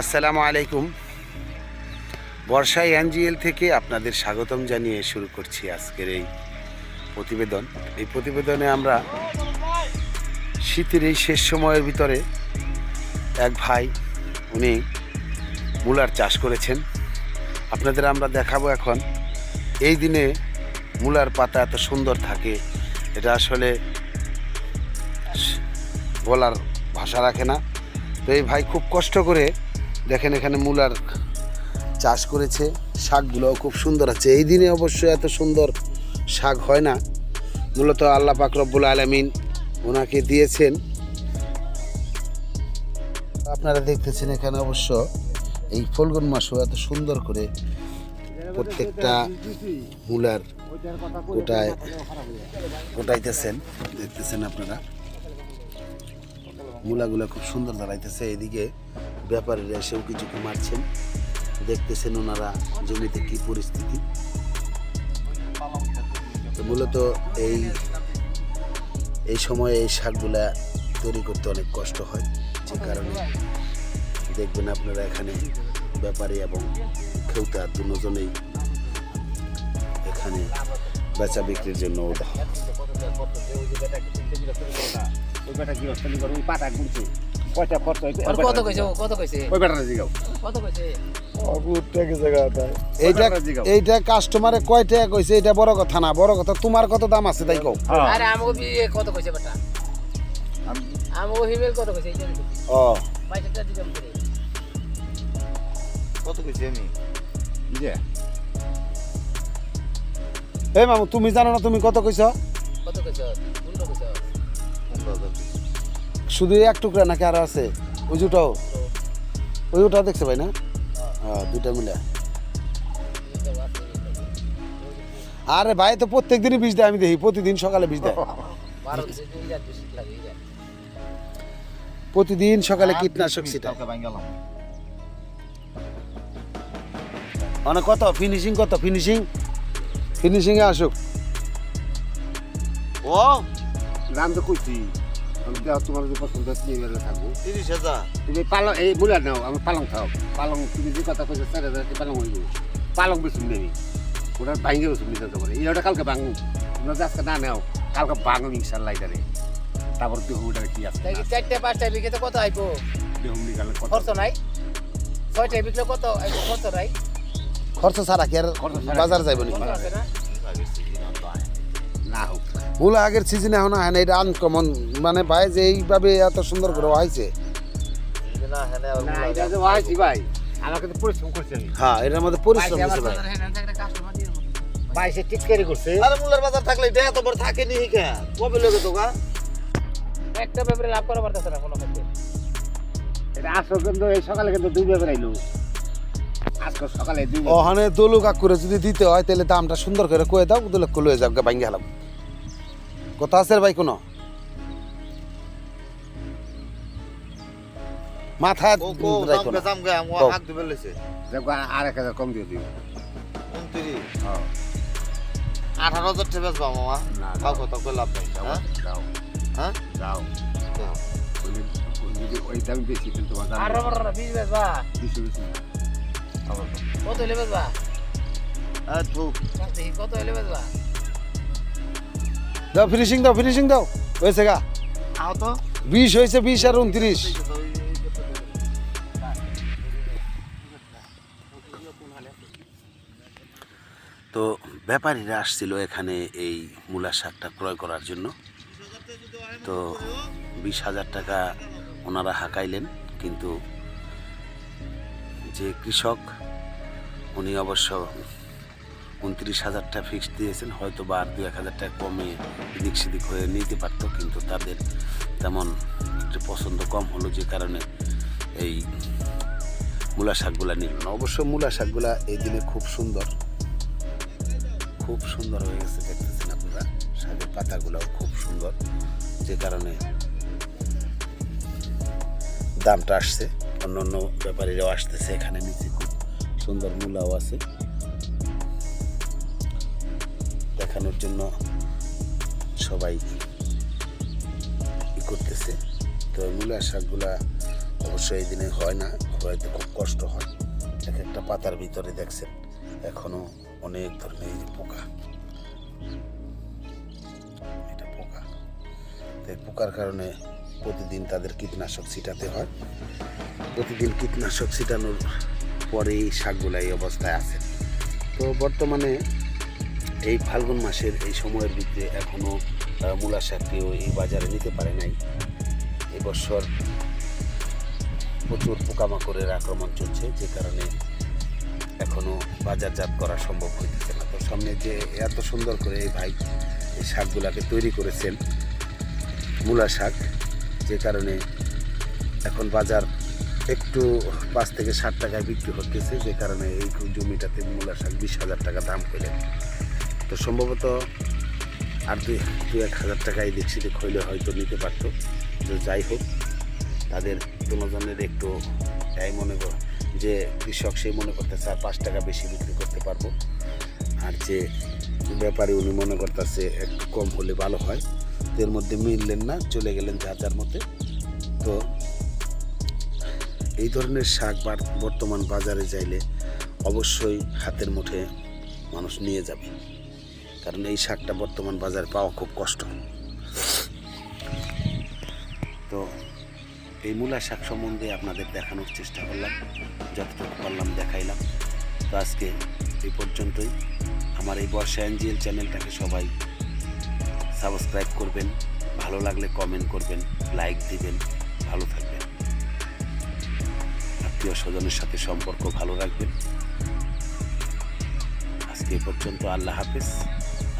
আসসালামু আলাইকুম। বর্ষা এনজিএল থেকে আপনাদের স্বাগতম জানিয়ে শুরু করছি আজকের এই প্রতিবেদন। এই প্রতিবেদনে আমরা শীতের এই শেষ সময়ের ভিতরে এক ভাই, উনি মূলার চাষ করেছেন। আপনাদের আমরা দেখাবো এখন, এই দিনে মূলার পাতা এত সুন্দর থাকে, এটা আসলে বলার ভাষা রাখে না। তো এই ভাই খুব কষ্ট করে দেখেন এখানে মূলার চাষ করেছে, শাকগুলোও খুব সুন্দর আছে। এই দিনে অবশ্য এত সুন্দর শাক হয় না। মূলত আল্লাহ রব্বুল আলমিন ওনাকে দিয়েছেন। আপনারা দেখতেছেন এখানে অবশ্য এই ফলগুন মাসও এত সুন্দর করে প্রত্যেকটা মূলার গোটায় গোটাইতেছেন। দেখতেছেন আপনারা। মূলাগুলো খুব সুন্দর দাঁড়াইতেছে। এদিকে ব্যাপারীরা এসেও কিছু মারছেন। দেখতেছেন ওনারা জমিতে কি পরিস্থিতি। মূলত এই এই সময়ে এই শাকগুলা তৈরি করতে অনেক কষ্ট হয়। যে কারণে দেখবেন আপনারা এখানে ব্যাপারী এবং খেউতা দুজনেই এখানে বেচা বিক্রির জন্য ওঠা কয়টা খরচ হয়েছে কত কইছে কত কইছে? ওই বেটাটা জিগাও। কত কইছে? এইটা এইটা কাস্টমারে কয় টাকা কইছে? এটা বড় কথা না বড় কথা তোমার কত দাম আছে তাই কও। আরে আমাকে কত কইছে বেটা? আমাকে হিমেল কত কইছে এই ও। বাইশটা দিলাম কত কইছি আমি? যে। এই মামু তুমি জানো না তুমি কত কইছ? কত কইছে? কোনটা কইছে। শুধু এক টুকরা নাকি আরও আছে? ওই জুটাও ওই ওটাও দেখছে ভাই না? হ্যাঁ দুটা মিলে। আরে ভাই তো প্রত্যেক দিনই বীজ দেয় আমি দেখি প্রতিদিন সকালে বীজ দেয়। প্রতিদিন সকালে কীটনাশক মানে কত? ফিনিশিং কত? ফিনিশিং ফিনিশিং এ আসুক। ও নাম তো কইছি। আমি দেওয়া তোমার যদি পছন্দ নিয়ে গেলে থাকব। তিরিশ হাজার। তুমি পালং এই বুলার নাও আমি পালং খাও। পালং তুমি যে কথা কইছো চার হাজার পালং হইব? পালং বেশি নেবি ওটা ভাঙে বেশি নিতে পারে এই ওটা কালকে ভাঙু তোমরা যে আজকে না নেও কালকে ভাঙো ইনশাল্লাহ এটারে। তারপর দেখো ওটা কি আছে? চারটে পাঁচটা বিকে তো কত আইবো? দেখুন নিকালে কত? খরচ নাই। ছয়টা বিকলে কত খরচ নাই। খরচ ছাড়া কি আর বাজার যাইব না? মূল আগের সিজনে এখন হয় না এটা আনকমন মানে ভাই যে এইভাবে এত সুন্দর করে হয়েছে। হ্যাঁ ভাই। আমাকে তো পরিশ্রম হ্যাঁ এটার মধ্যে পরিশ্রম ভাই, ভাই। ভাই সে ঠিক করছে। আরে মূলার বাজার থাকলে এটা এত বড় থাকে নি কে কবে লোকে তো গা? একটা ব্যাপারে লাভ করা পারতেছে না কোনো ক্ষেত্রে। এটা আসো কিন্তু এই সকালে কিন্তু দুই আইলো। আজকে সকালে দুই ওখানে দোলু করে যদি দিতে হয় তাহলে দামটা সুন্দর করে কয়ে দাও দু লক্ষ লয়ে যাও ভাঙ্গে গেলাম কথা আছে ভাই কোনো? মাথায় ও কো রাখো দাম না। কে দাম কে আমি কও। হাত দিবে লইছে দেখো আর এক হাজার কম দিয়ে দিও। 29 হ্যাঁ 18000 টাকা মামা। না, তাও না। কত কই লাভ নাই। যাও হ্যাঁ? যাও। হ্যাঁ। ওই দাম বেশি কিন্তু বিশ। বেশি বেশি। কত কত হইলে বেচবা? দাও ফিনিশিং দাও ফিনিশিং দাও। হয়েছে গা। আও তো। বিশ হয়েছে বিশ আর উনত্রিশ। তো ব্যাপারীরা আসছিল এখানে এই মূলা শাকটা ক্রয় করার জন্য। তো বিশ হাজার টাকা ওনারা হাঁকাইলেন কিন্তু যে কৃষক উনি অবশ্য উনত্রিশ হাজারটা ফিক্সড দিয়েছেন হয়তো বা আর দু এক হাজার টাকা কমে এদিক সেদিক হয়ে নিতে পারতো, কিন্তু তাদের তেমন একটু পছন্দ কম হলো যে কারণে এই মূলা শাকগুলা নিল না। অবশ্য মূলা শাকগুলা এই দিনে খুব সুন্দর। খুব সুন্দর হয়ে গেছে, দেখতেছেন আপনারা। শাকের পাতাগুলাও খুব সুন্দর, যে কারণে দামটা আসছে। অন্য অন্য ব্যাপারীরাও আসতেছে এখানে নিচে, খুব সুন্দর মূলাও আছে। দেখানোর জন্য সবাই ই করতেছে। তো মূলা শাকগুলা অবশ্যই এই দিনে হয় না, হয়তো খুব কষ্ট হয়। এক একটা পাতার ভিতরে দেখছেন, এখনও অনেক ধরনের পোকা। এটা পোকা। তো এই পোকার কারণে প্রতিদিন তাদের কীটনাশক ছিটাতে হয়। প্রতিদিন কীটনাশক ছিটানোর পরে এই শাকগুলো এই অবস্থায় আছে। তো বর্তমানে এই ফাল্গুন মাসের এই সময়ের ভিতরে এখনও মূলা শাক কেউ এই বাজারে নিতে পারে নাই। এবছর প্রচুর পোকামাকড়ের আক্রমণ চলছে, যে কারণে এখনও বাজারজাত করা সম্ভব হইতেছে না। তো সামনে যে এত সুন্দর করে এই ভাই এই শাকগুলাকে তৈরি করেছেন, মূলা শাক, যে কারণে এখন বাজার একটু পাঁচ থেকে ষাট টাকায় বিক্রি হতেছে যে কারণে এই জমিটাতে মূলা শাক বিশ হাজার টাকা দাম করে। তো সম্ভবত আর দুই দু এক হাজার টাকা এই দিক সেদিক হইলে হয়তো নিতে পারতো। তো যাই হোক, তাদের দুজনের একটু তাই মনে কর যে কৃষক সেই মনে করতেছে, আর পাঁচ টাকা বেশি বিক্রি করতে পারব। আর যে ব্যাপারী উনি মনে করতেছে, একটু কম হলে ভালো হয়। এর মধ্যে মিললেন না, চলে গেলেন যার যার মতে। তো এই ধরনের শাক বার- বর্তমান বাজারে যাইলে অবশ্যই হাতের মুঠে মানুষ নিয়ে যাবে। কারণ এই শাকটা বর্তমান বাজারে পাওয়া খুব কষ্ট। তো এই মূলা শাক সম্বন্ধে আপনাদের দেখানোর চেষ্টা করলাম, যতটুকু পারলাম দেখাইলাম। তো আজকে এই পর্যন্তই। আমার এই বর্ষা এনজিএল চ্যানেলটাকে সবাই সাবস্ক্রাইব করবেন, ভালো লাগলে কমেন্ট করবেন, লাইক দিবেন, ভালো থাকবেন। আত্মীয় স্বজনের সাথে সম্পর্ক ভালো রাখবেন। আজকে পর্যন্ত আল্লাহ হাফিজ।